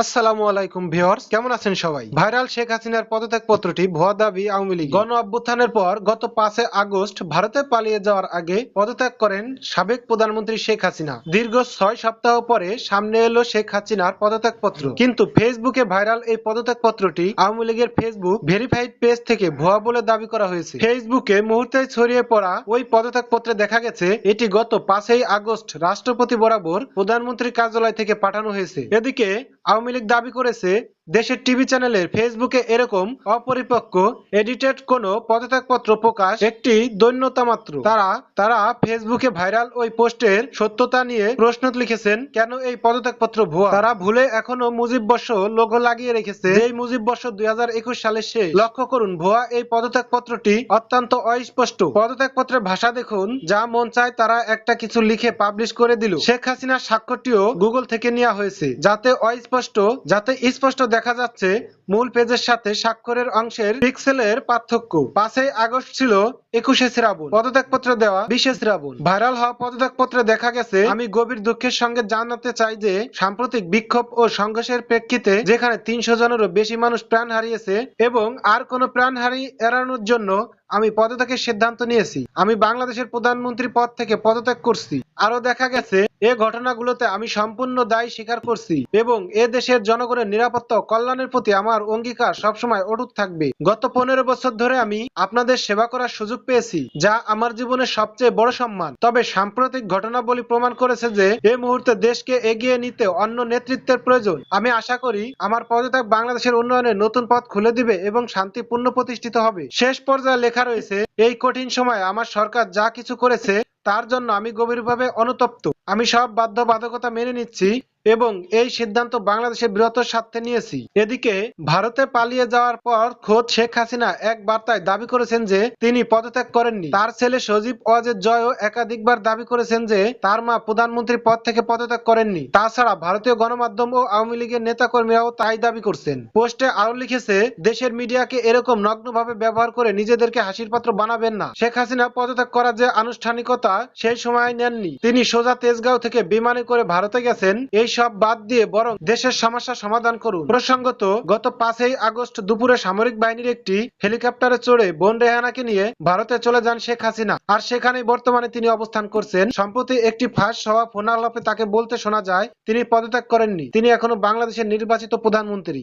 আসসালামু আলাইকুম ভিউয়ার্স, কেমন আছেন সবাই? ভাইরাল শেখ হাসিনার পদত্যাগ পত্রটি ভুয়া দাবি আওয়ামী লীগ গণ অভ্যুত্থানের পর গত পাঁচে আগস্ট ভারতে পালিয়ে যাওয়ার আগে পদত্যাগ করেন সাবেক প্রধানমন্ত্রী শেখ হাসিনা। দীর্ঘ ছয় সপ্তাহ পরে সামনে এলো শেখ হাসিনার পদত্যাগ পত্র কিন্তু ফেসবুকে ভাইরাল এই পদত্যাগ পত্রটি আওয়ামী লীগের ফেসবুক ভেরিফাইড পেজ থেকে ভুয়া বলে দাবি করা হয়েছে। ফেসবুকে মুহূর্তে ছড়িয়ে পড়া ওই পদত্যাগ পত্রে দেখা গেছে, এটি গত পাঁচই আগস্ট রাষ্ট্রপতি বরাবর প্রধানমন্ত্রীর কার্যালয় থেকে পাঠানো হয়েছে। এদিকে আওয়ামী লীগ দাবি করেছে দেশের টিভি চ্যানেলের ফেসবুকে এরকম অপরিপক্ক, এডিটেড কোন পদত্যাগপত্র প্রকাশ একটি দৈন্যতা মাত্র। তারা তারা ফেসবুকে ভাইরাল ওই পোস্টের সত্যতা নিয়ে প্রশ্ন লিখেছেন, কেন এই পদত্যাগপত্র ভুয়া? তারা ভুলে এখনও মুজিব বর্ষ লোগো লাগিয়ে রেখেছে, যেই মুজিব বর্ষ দুই সালের শেষ লক্ষ্য করুন, ভুয়া এই পদত্যাগপত্রটি অত্যন্ত অস্পষ্ট। পদত্যাগপত্রের ভাষা দেখুন, যা মন চায় তারা একটা কিছু লিখে পাবলিশ করে দিল। শেখ হাসিনার স্বাক্ষরটিও গুগল থেকে নেওয়া হয়েছে, যাতে অস্পষ্ট, যাতে স্পষ্ট দেখা যাচ্ছে মূল পেজের সাথে স্বাক্ষরের অংশের পিক্সেলের পার্থক্য। পাঁচই আগস্ট ছিল একুশে শ্রাবণ, পদত্যাগপত্র দেওয়া বিশে শ্রাবণ। ভাইরাল হওয়া পদত্যাগপত্রে দেখা গেছে, আমি গভীর দুঃখের সঙ্গে জানাতে চাই যে, সাম্প্রতিক বিক্ষোভ ও সংঘর্ষের প্রেক্ষিতে যেখানে তিনশো জনেরও বেশি মানুষ প্রাণ হারিয়েছে এবং আর কোনো প্রাণহানি এড়ানোর জন্য আমি পদত্যাগের সিদ্ধান্ত নিয়েছি। আমি বাংলাদেশের প্রধানমন্ত্রী পদ থেকে পদত্যাগ করছি। আরও দেখা গেছে, এ ঘটনাগুলোতে আমি সম্পূর্ণ দায় স্বীকার করছি এবং এ দেশের জনগণের নিরাপত্তা ও কল্যাণের প্রতি আমার অঙ্গীকার সবসময় অটুট থাকবে। গত পনেরো বছর ধরে আমি আপনাদের সেবা করার সুযোগ পেয়েছি, যা আমার জীবনের সবচেয়ে বড় সম্মান। তবে সাম্প্রতিক ঘটনাবলী প্রমাণ করেছে যে এই মুহূর্তে দেশকে এগিয়ে নিতে অন্য নেতৃত্বের প্রয়োজন। আমি আশা করি, আমার পদত্যাগ বাংলাদেশের উন্নয়নের নতুন পথ খুলে দিবে এবং শান্তিপূর্ণ প্রতিষ্ঠিত হবে। শেষ পর্যায়ে লেখা রয়েছে, এই কঠিন সময়ে আমার সরকার যা কিছু করেছে, তার জন্য আমি গভীরভাবে অনুতপ্ত। আমি সব বাধ্যবাধকতা মেনে নিচ্ছি এবং এই সিদ্ধান্ত বাংলাদেশের বৃহত্তর স্বার্থে নিয়েছি। এদিকে ভারতে পালিয়ে যাওয়ার পর খোদ শেখ হাসিনা এক বার্তায় দাবি করেছেন যে, তিনি পদত্যাগ করেননি। তার ছেলে সজীব ওয়াজেদ জয়ও একাধিকবার দাবি করেছেন যে, তার মা প্রধানমন্ত্রী পদ থেকে পদত্যাগ করেননি। তাছাড়া ভারতীয় গণমাধ্যম ও আওয়ামী লীগের নেতাকর্মীরাও তাই দাবি করছেন। পোস্টে আরও লিখেছে, দেশের মিডিয়াকে এরকম নগ্নভাবে ব্যবহার করে নিজেদেরকে হাসির পাত্র বানাবেন না। শেখ হাসিনা পদত্যাগ করার যে আনুষ্ঠানিকতা, সেই সময় নেননি। তিনি সোজা তেজগাঁও থেকে বিমানে করে ভারতে গেছেন। এই সব বাদ দিয়ে বরং দেশের সমস্যা সমাধান করুন। প্রসঙ্গত, গত পাঁচই আগস্ট দুপুরে সামরিক বাহিনীর একটি হেলিকপ্টারে চড়ে বোন রেহানাকে নিয়ে ভারতে চলে যান শেখ হাসিনা। আর সেখানে বর্তমানে তিনি অবস্থান করছেন। সম্প্রতি একটি ফাঁস সভা ফোনালাপে তাকে বলতে শোনা যায়, তিনি পদত্যাগ করেননি। তিনি এখনও বাংলাদেশের নির্বাচিত প্রধানমন্ত্রী।